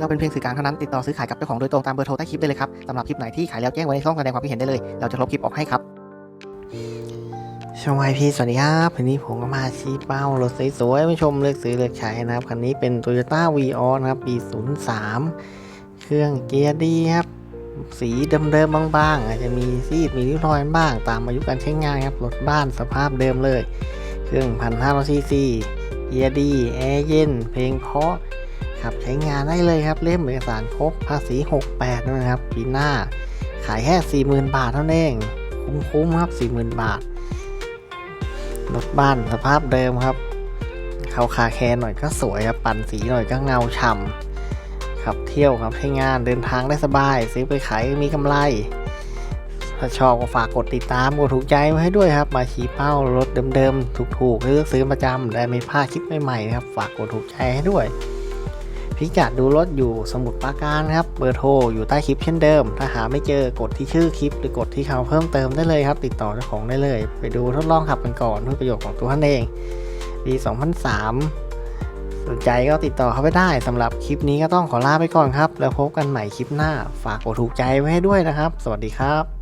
เราเป็นเพียงสื่อกลางเท่านั้นติดต่อซื้อขายกับเจ้าของโดยตรงตามเบอร์โทรใต้คลิปได้เลยครับสำหรับคลิปไหนที่ขายแล้วแจ้งไว้ในช่องแสดงความคิดเห็นได้เลย เราจะลบคลิปออกให้ครับชมไอพีสวัสดีครับวันนี้ผมก็มาชี้เป้ารถสวยๆมาชมเลือกซื้อเลือกใช้นะครับคันนี้เป็น Toyota v ีออนะครับ ปี 03 เครื่องเกียร์ดีครับ สีเดิมๆบางๆอาจจะมีซีดมีริ้วรอยบ้าง ตามอายุการใช้งานครับรถบ้านสภาพเดิมเลย เครื่องพันห้าร้อยซีซีเกียร์ดีแอร์เย็น เพลงเพราะ ครับใช้งานได้เลยครับเล่มเอกสารครบภาษี 68นะครับปีหน้า ขายแค่40,000 บาทเท่านั้นเอง คุ้มๆครับ40,000 บาทรถบ้านสภาพเดิมครับเขาคาแคร์หน่อยก็สวยครับปั่นสีหน่อยก็เงาฉ่ำขับเที่ยวครับใช้งานเดินทางได้สบาย ซื้อไปขายมีกำไรถ้าชอบก็ฝากกดติดตามกดถูกใจไว้ให้ด้วยครับ มาชี้เป้ารถเดิมๆ ถูกๆเลือกซื้อประจำได้ไม่พลาดคลิปใหม่ๆนะครับ ฝากกดถูกใจให้ด้วย พิกัดดูรถอยู่สมุดปราการครับ เบอร์โทรอยู่ใต้คลิปเช่นเดิม ถ้าหาไม่เจอกดที่ชื่อคลิป หรือกดที่คำเพิ่มเติมได้เลยครับ ติดต่อเจ้าของได้เลย ไปดูทดลองขับกันก่อนเพื่อประโยชน์ของตัวท่านเอง ปี 2003 สนใจก็ติดต่อเข้าไปได้สำหรับคลิปนี้ก็ต้องขอลาไปก่อนครับ แล้วพบกันใหม่คลิปหน้า ฝากกดถูกใจไว้ให้ด้วยนะครับ สวัสดีครับ